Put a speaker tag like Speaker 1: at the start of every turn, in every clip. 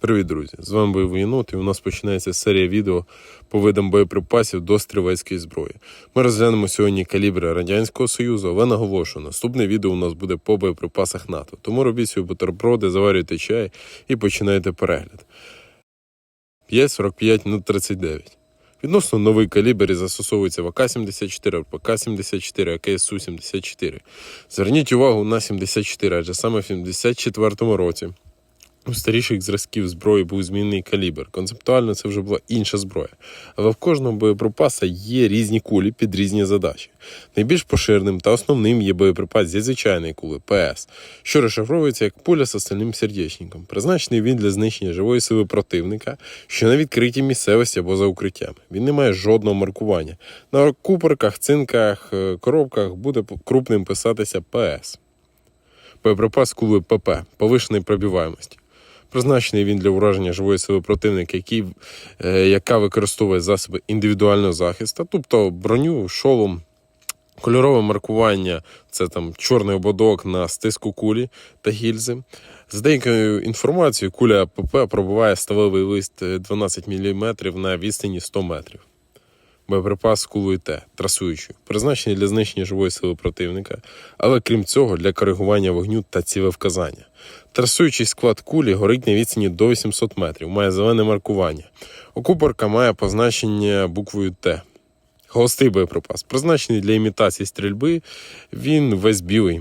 Speaker 1: Привіт, друзі! З вами Бойовий Єнот, і у нас починається серія відео по видам боєприпасів до стрілецької зброї. Ми розглянемо сьогодні калібри Радянського Союзу, але наголошую, наступне відео у нас буде по боєприпасах НАТО. Тому робіть свої бутерброди, заварюйте чай і починайте перегляд. 5,45 на 39. Відносно новий калібр і застосовується в АК-74, ПК-74, АКСУ-74. Зверніть увагу на 74, адже саме в 74 році у старіших зразків зброї був змінений калібр. Концептуально це вже була інша зброя. Але в кожного боєприпаса є різні кулі під різні задачі. Найбільш поширеним та основним є боєприпас зі звичайної кули ПС, що розшифровується як пуля з остальним сердечником. Призначений він для знищення живої сили противника, що на відкритій місцевості або за укриттями. Він не має жодного маркування. На купорках, цинках, е, коробках буде крупним писатися ПС. Боєприпас кули ПП повишеної пробиваємості. Призначений він для ураження живої сили противника, який, е, яка використовує засоби індивідуального захисту, тобто броню, шолом, кольорове маркування це там чорний ободок на стиску кулі та гільзи. З деякою інформацією, куля ПП пробиває ставовий лист е, 12 мм на відстані 100 метрів. Боєприпас кулою Т, трасуючою, призначений для знищення живої сили противника, але крім цього для коригування вогню та цілевказання. Трасуючий склад кулі горить на відстані до 800 метрів, має зелене маркування. Окупорка має позначення буквою Т. Холостий боєприпас, призначений для імітації стрільби, він весь білий.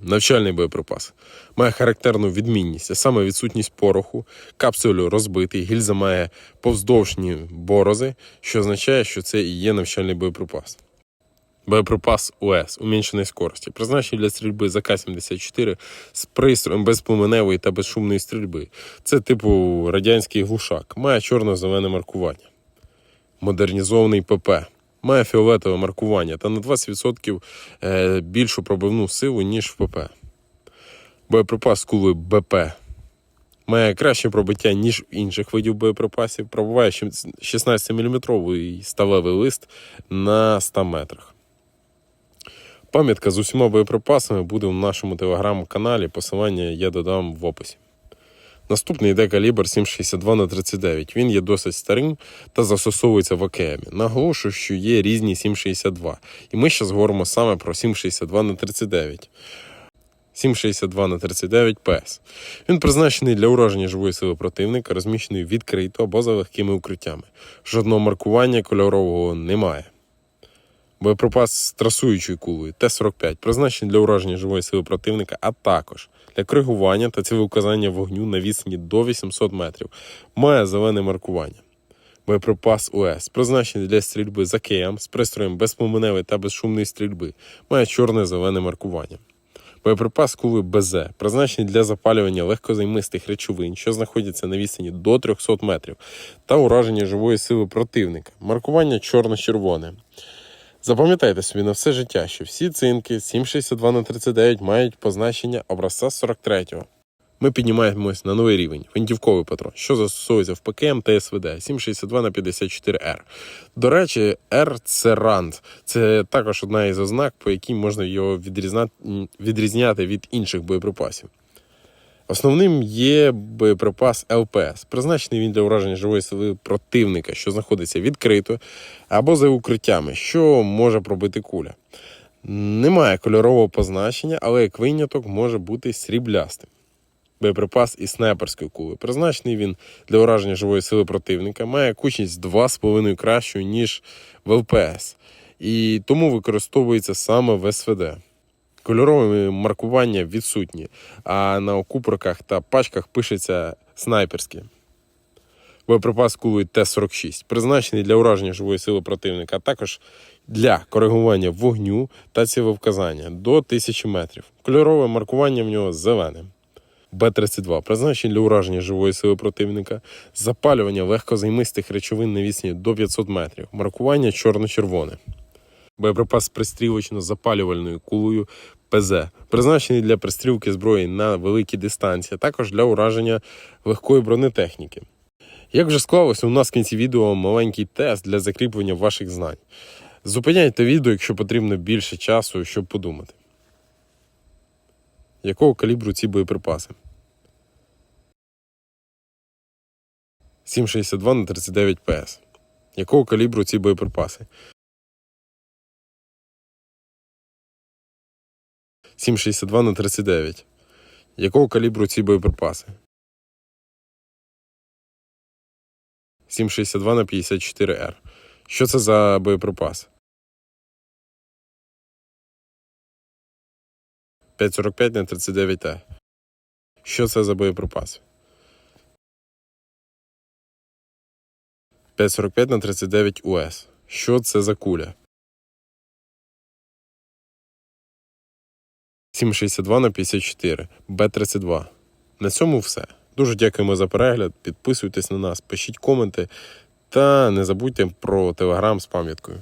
Speaker 1: Навчальний боєприпас має характерну відмінність, а саме відсутність пороху, капсулю розбитий, гільза має повздовжні борози, що означає, що це і є навчальний боєприпас. Боєприпас УС уміншеної скорості, призначений для стрільби з АК-74 з пристроєм безпоменевої та безшумної стрільби. Це типу радянський глушак, має чорно-зелене маркування. Модернізований ПП. Має фіолетове маркування та на 20% е, більшу пробивну силу, ніж в ПП. Боєприпас з кулею БП має краще пробиття, ніж в інших видів боєприпасів. Пробиває 16-мм сталевий лист на 100 метрах. Пам'ятка з усіма боєприпасами буде в нашому телеграм-каналі. Посилання я додам в описі. Наступний йде калібр 7,62 на 39. Він є досить старим та застосовується в АКМі. Наголошую, що є різні 7,62. І ми зараз говоримо саме про 7,62 на 39. 7,62 на 39 ПС. Він призначений для ураження живої сили противника, розміщений відкрито або за легкими укриттями. Жодного маркування кольорового немає. Боєприпас з трасуючою кулею Т-45 призначений для ураження живої сили противника, а також для коригування та цілеуказання вогню на відстані до 800 метрів. Має зелене маркування. Боєприпас УС призначений для стрільби з АКМ з пристроєм безпоменевої та безшумної стрільби. Має чорне зелене маркування. Боєприпас кулею БЗ призначений для запалювання легкозаймистих речовин, що знаходяться на відстані до 300 метрів, та ураження живої сили противника. Маркування чорно-червоне. Запам'ятайте собі на все життя, що всі цинки 7,62 на 39 мають позначення образця 43-го. Ми піднімаємось на новий рівень гвинтівковий патрон, що застосовується в ПКМ та СВД 7,62 на 54Р. До речі, R – це рант. Це також одна із ознак, по якій можна його відрізняти від інших боєприпасів. Основним є боєприпас ЛПС. Призначений він для ураження живої сили противника, що знаходиться відкрито або за укриттями, що може пробити куля. Немає кольорового позначення, але як виняток може бути сріблястим. Боєприпас із снайперської кули. Призначений він для ураження живої сили противника, має кучність 2,5 кращою, ніж в ЛПС, і тому використовується саме в СВД. Кольорові маркування відсутні, а на окупорках та пачках пишеться снайперське. Боєприпас кулею Т-46, призначений для ураження живої сили противника, а також для коригування вогню та цілевказання до 1000 метрів. Кольорове маркування в нього зелене. Б-32 призначений для ураження живої сили противника, запалювання легкозаймистих речовин на відстані до 500 метрів, маркування чорно-червоне. Боєприпас пристрілочно-запалювальною кулею ПЗ, призначений для пристрілки зброї на великі дистанції, а також для ураження легкої бронетехніки. Як вже склалося, у нас в кінці відео маленький тест для закріплення ваших знань. Зупиняйте відео, якщо потрібно більше часу, щоб подумати. Якого калібру ці боєприпаси? 7,62 на 39 ПС. Якого калібру ці боєприпаси? 7,62 на 39. Якого калібру ці боєприпаси? 7,62 на 54Р. Що це за боєприпас? 5,45 на 39Т. Що це за боєприпас? 5,45 на 39 УС. Що це за куля? 7,62 на 54 Б32. На цьому все. Дуже дякуємо за перегляд. Підписуйтесь на нас, пишіть коменти та не забудьте про телеграм з пам'яткою.